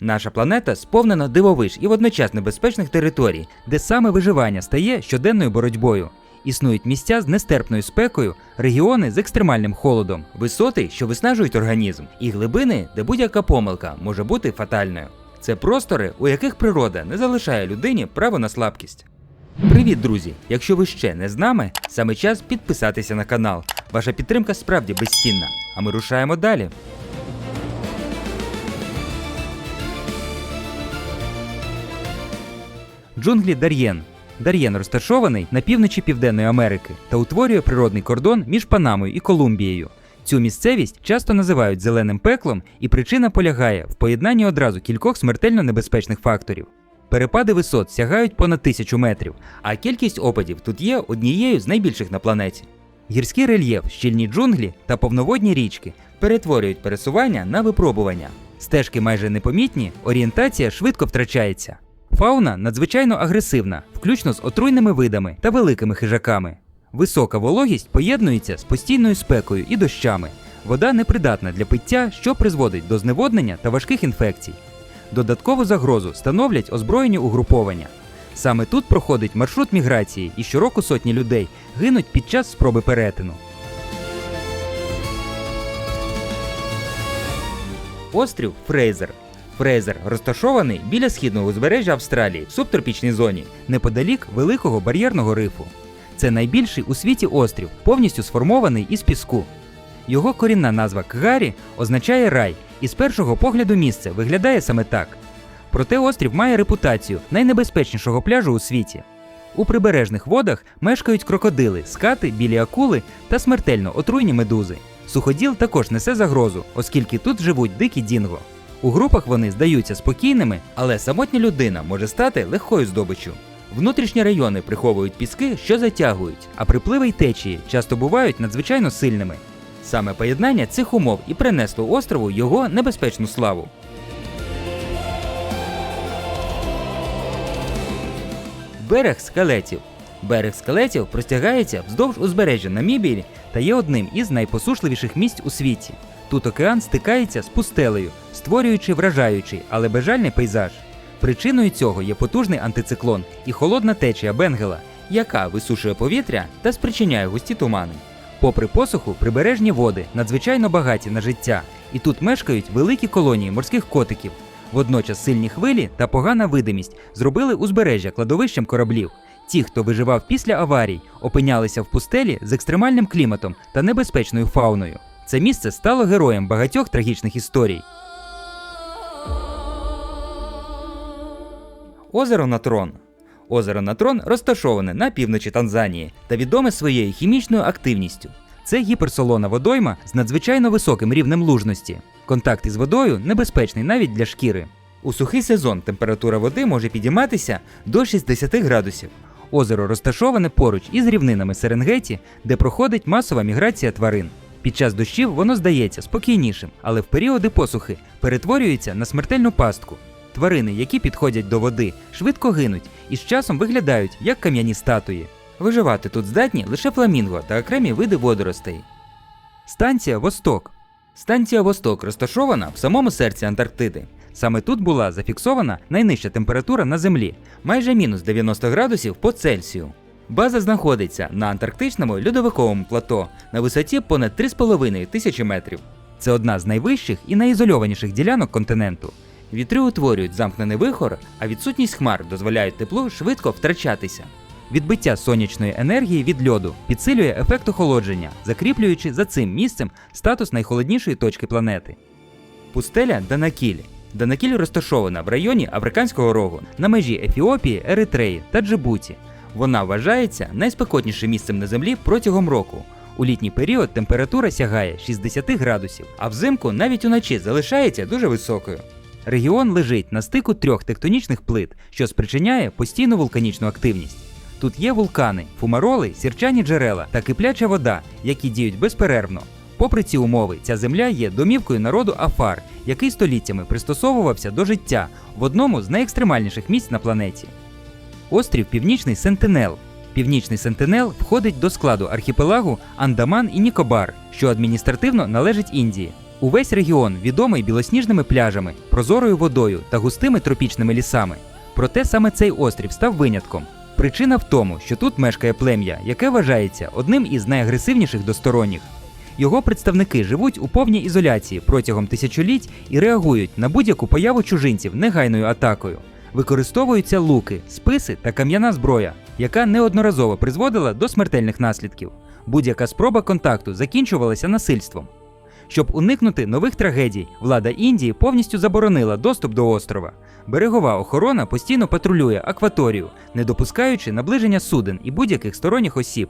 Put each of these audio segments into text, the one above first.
Наша планета сповнена дивовиж і водночас небезпечних територій, де саме виживання стає щоденною боротьбою. Існують місця з нестерпною спекою, регіони з екстремальним холодом, висоти, що виснажують організм, і глибини, де будь-яка помилка може бути фатальною. Це простори, у яких природа не залишає людині право на слабкість. Привіт, друзі! Якщо ви ще не з нами, саме час підписатися на канал. Ваша підтримка справді безцінна. А ми рушаємо далі. Джунглі Дар'єн. Дар'єн розташований на півночі Південної Америки та утворює природний кордон між Панамою і Колумбією. Цю місцевість часто називають зеленим пеклом, і причина полягає в поєднанні одразу кількох смертельно небезпечних факторів. Перепади висот сягають понад тисячу метрів, а кількість опадів тут є однією з найбільших на планеті. Гірський рельєф, щільні джунглі та повноводні річки перетворюють пересування на випробування. Стежки майже непомітні, орієнтація швидко втрачається. Фауна надзвичайно агресивна, включно з отруйними видами та великими хижаками. Висока вологість поєднується з постійною спекою і дощами. Вода непридатна для пиття, що призводить до зневоднення та важких інфекцій. Додаткову загрозу становлять озброєні угруповання. Саме тут проходить маршрут міграції, і щороку сотні людей гинуть під час спроби перетину. Острів Фрейзер. Фрейзер розташований біля східного узбережжя Австралії в субтропічній зоні, неподалік великого бар'єрного рифу. Це найбільший у світі острів, повністю сформований із піску. Його корінна назва Кгарі означає рай, і з першого погляду місце виглядає саме так. Проте острів має репутацію найнебезпечнішого пляжу у світі. У прибережних водах мешкають крокодили, скати, білі акули та смертельно отруйні медузи. Суходіл також несе загрозу, оскільки тут живуть дикі дінго. У групах вони здаються спокійними, але самотня людина може стати легкою здобиччю. Внутрішні райони приховують піски, що затягують, а припливи й течії часто бувають надзвичайно сильними. Саме поєднання цих умов і принесло острову його небезпечну славу. Берег скелетів. Берег скелетів простягається вздовж узбережжя Намібії та є одним із найпосушливіших місць у світі. Тут океан стикається з пустелею, створюючи вражаючий, але безжальний пейзаж. Причиною цього є потужний антициклон і холодна течія Бенгела, яка висушує повітря та спричиняє густі тумани. Попри посуху, прибережні води надзвичайно багаті на життя, і тут мешкають великі колонії морських котиків. Водночас сильні хвилі та погана видимість зробили узбережжя кладовищем кораблів. Ті, хто виживав після аварій, опинялися в пустелі з екстремальним кліматом та небезпечною фауною. Це місце стало героєм багатьох трагічних історій. Озеро Натрон. Озеро Натрон розташоване на півночі Танзанії та відоме своєю хімічною активністю. Це гіперсолона водойма з надзвичайно високим рівнем лужності. Контакт із водою небезпечний навіть для шкіри. У сухий сезон температура води може підійматися до 60 градусів. Озеро розташоване поруч із рівнинами Серенгеті, де проходить масова міграція тварин. Під час дощів воно здається спокійнішим, але в періоди посухи перетворюється на смертельну пастку. Тварини, які підходять до води, швидко гинуть і з часом виглядають як кам'яні статуї. Виживати тут здатні лише фламінго та окремі види водоростей. Станція Восток. Станція Восток розташована в самому серці Антарктиди. Саме тут була зафіксована найнижча температура на Землі майже мінус 90 градусів по Цельсію. База знаходиться на антарктичному льодовиковому плато на висоті понад 3,5 тисячі метрів. Це одна з найвищих і найізольованіших ділянок континенту. Вітри утворюють замкнений вихор, а відсутність хмар дозволяють теплу швидко втрачатися. Відбиття сонячної енергії від льоду підсилює ефект охолодження, закріплюючи за цим місцем статус найхолоднішої точки планети. Пустеля Данакіль. Данакіль розташована в районі Африканського рогу на межі Ефіопії, Еритреї та Джибуті. Вона вважається найспекотнішим місцем на землі протягом року. У літній період температура сягає 60 градусів, а взимку навіть уночі залишається дуже високою. Регіон лежить на стику трьох тектонічних плит, що спричиняє постійну вулканічну активність. Тут є вулкани, фумароли, сірчані джерела та кипляча вода, які діють безперервно. Попри ці умови, ця земля є домівкою народу Афар, який століттями пристосовувався до життя в одному з найекстремальніших місць на планеті. Острів Північний Сентинел. Північний Сентинел входить до складу архіпелагу Андаман і Нікобар, що адміністративно належить Індії. Увесь регіон відомий білосніжними пляжами, прозорою водою та густими тропічними лісами. Проте саме цей острів став винятком. Причина в тому, що тут мешкає плем'я, яке вважається одним із найагресивніших досторонніх. Його представники живуть у повній ізоляції протягом тисячоліть і реагують на будь-яку появу чужинців негайною атакою. Використовуються луки, списи та кам'яна зброя, яка неодноразово призводила до смертельних наслідків. Будь-яка спроба контакту закінчувалася насильством. Щоб уникнути нових трагедій, влада Індії повністю заборонила доступ до острова. Берегова охорона постійно патрулює акваторію, не допускаючи наближення суден і будь-яких сторонніх осіб.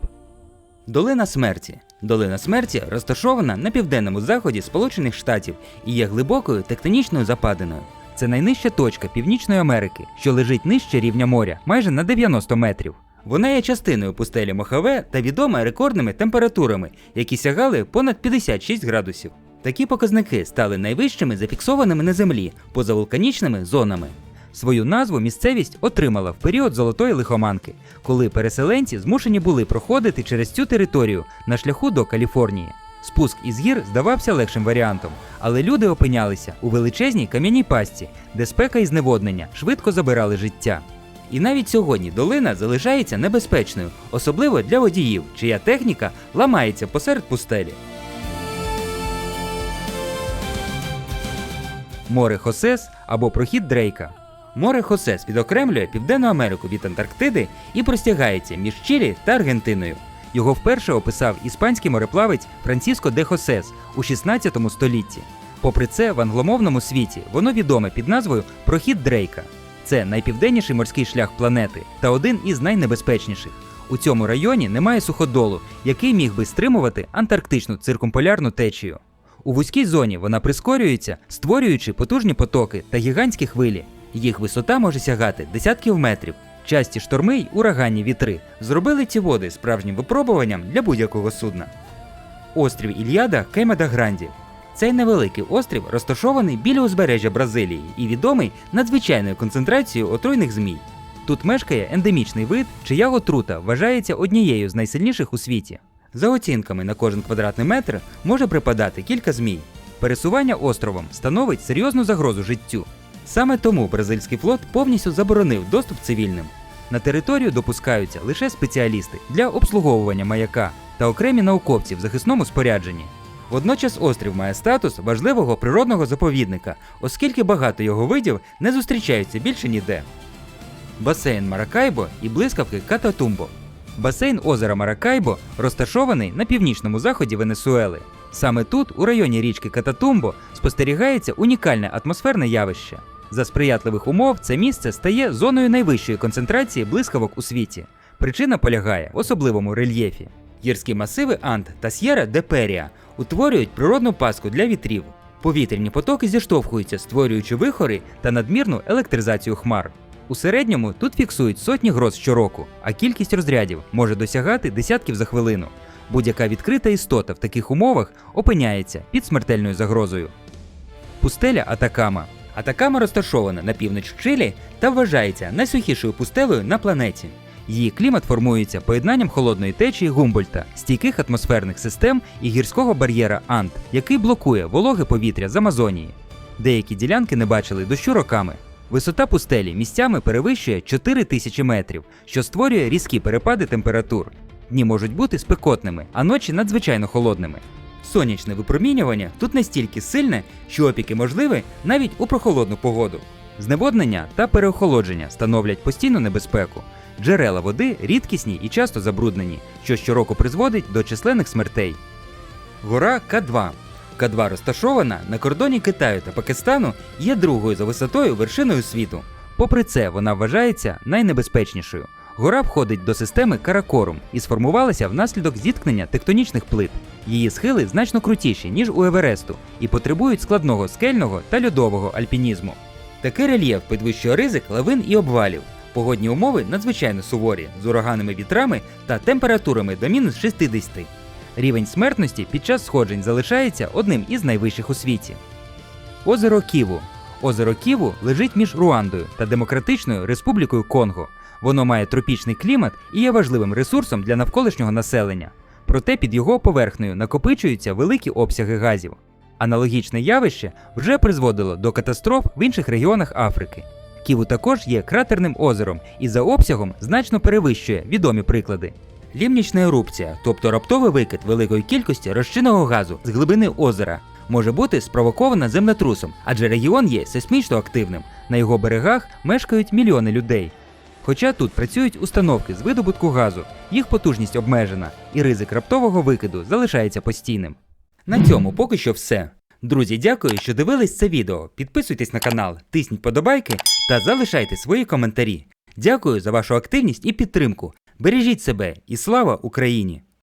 Долина смерті. Долина смерті розташована на південному заході Сполучених Штатів і є глибокою тектонічною западиною. Це найнижча точка Північної Америки, що лежить нижче рівня моря, майже на 90 метрів. Вона є частиною пустелі Мохаве та відома рекордними температурами, які сягали понад 56 градусів. Такі показники стали найвищими зафіксованими на землі поза вулканічними зонами. Свою назву місцевість отримала в період золотої лихоманки, коли переселенці змушені були проходити через цю територію на шляху до Каліфорнії. Спуск із гір здавався легшим варіантом, але люди опинялися у величезній кам'яній пастці, де спека і зневоднення швидко забирали життя. І навіть сьогодні долина залишається небезпечною, особливо для водіїв, чия техніка ламається посеред пустелі. Море Хосес або прохід Дрейка. Море Хосес відокремлює Південну Америку від Антарктиди і простягається між Чилі та Аргентиною. Його вперше описав іспанський мореплавець Франциско де Хосес у 16 столітті. Попри це, в англомовному світі воно відоме під назвою Прохід Дрейка. Це найпівденніший морський шлях планети та один із найнебезпечніших. У цьому районі немає суходолу, який міг би стримувати антарктичну циркумполярну течію. У вузькій зоні вона прискорюється, створюючи потужні потоки та гігантські хвилі. Їх висота може сягати десятків метрів. Часті шторми й ураганні вітри зробили ці води справжнім випробуванням для будь-якого судна. Острів Ільяда Кемеда Гранді. Цей невеликий острів розташований біля узбережжя Бразилії і відомий надзвичайною концентрацією отруйних змій. Тут мешкає ендемічний вид, чия отрута вважається однією з найсильніших у світі. За оцінками на кожен квадратний метр може припадати кілька змій. Пересування островом становить серйозну загрозу життю. Саме тому бразильський флот повністю заборонив доступ цивільним. На територію допускаються лише спеціалісти для обслуговування маяка та окремі науковці в захисному спорядженні. Водночас острів має статус важливого природного заповідника, оскільки багато його видів не зустрічаються більше ніде. Басейн Маракайбо і блискавки Кататумбо. Басейн озера Маракайбо розташований на північному заході Венесуели. Саме тут, у районі річки Кататумбо, спостерігається унікальне атмосферне явище. За сприятливих умов це місце стає зоною найвищої концентрації блискавок у світі. Причина полягає в особливому рельєфі. Гірські масиви Анд та С'єра де Перія утворюють природну паску для вітрів. Повітряні потоки зіштовхуються, створюючи вихори та надмірну електризацію хмар. У середньому тут фіксують сотні гроз щороку, а кількість розрядів може досягати десятків за хвилину. Будь-яка відкрита істота в таких умовах опиняється під смертельною загрозою. Пустеля Атакама. Атакама розташована на північ Чилі та вважається найсухішою пустелею на планеті. Її клімат формується поєднанням холодної течії Гумбольта, стійких атмосферних систем і гірського бар'єра Анд, який блокує вологе повітря з Амазонії. Деякі ділянки не бачили дощу роками. Висота пустелі місцями перевищує 4 тисячі метрів, що створює різкі перепади температур. Дні можуть бути спекотними, а ночі надзвичайно холодними. Сонячне випромінювання тут настільки сильне, що опіки можливі навіть у прохолодну погоду. Зневоднення та переохолодження становлять постійну небезпеку. Джерела води рідкісні і часто забруднені, що щороку призводить до численних смертей. Гора К2. К2 розташована на кордоні Китаю та Пакистану є другою за висотою вершиною світу. Попри це, вона вважається найнебезпечнішою. Гора входить до системи Каракорум і сформувалася внаслідок зіткнення тектонічних плит. Її схили значно крутіші, ніж у Евересту, і потребують складного скельного та льодового альпінізму. Такий рельєф підвищує ризик лавин і обвалів. Погодні умови надзвичайно суворі, з ураганними вітрами та температурами до мінус 60. Рівень смертності під час сходжень залишається одним із найвищих у світі. Озеро Ківу. Озеро Ківу лежить між Руандою та Демократичною Республікою Конго. Воно має тропічний клімат і є важливим ресурсом для навколишнього населення. Проте під його поверхнею накопичуються великі обсяги газів. Аналогічне явище вже призводило до катастроф в інших регіонах Африки. Ківу також є кратерним озером і за обсягом значно перевищує відомі приклади. Лімнічна ерупція, тобто раптовий викид великої кількості розчинного газу з глибини озера, може бути спровокована землетрусом, адже регіон є сейсмічно активним. На його берегах мешкають мільйони людей. Хоча тут працюють установки з видобутку газу, їх потужність обмежена, і ризик раптового викиду залишається постійним. На цьому поки що все. Друзі, дякую, що дивились це відео. Підписуйтесь на канал, тисніть подобайки та залишайте свої коментарі. Дякую за вашу активність і підтримку. Бережіть себе і слава Україні!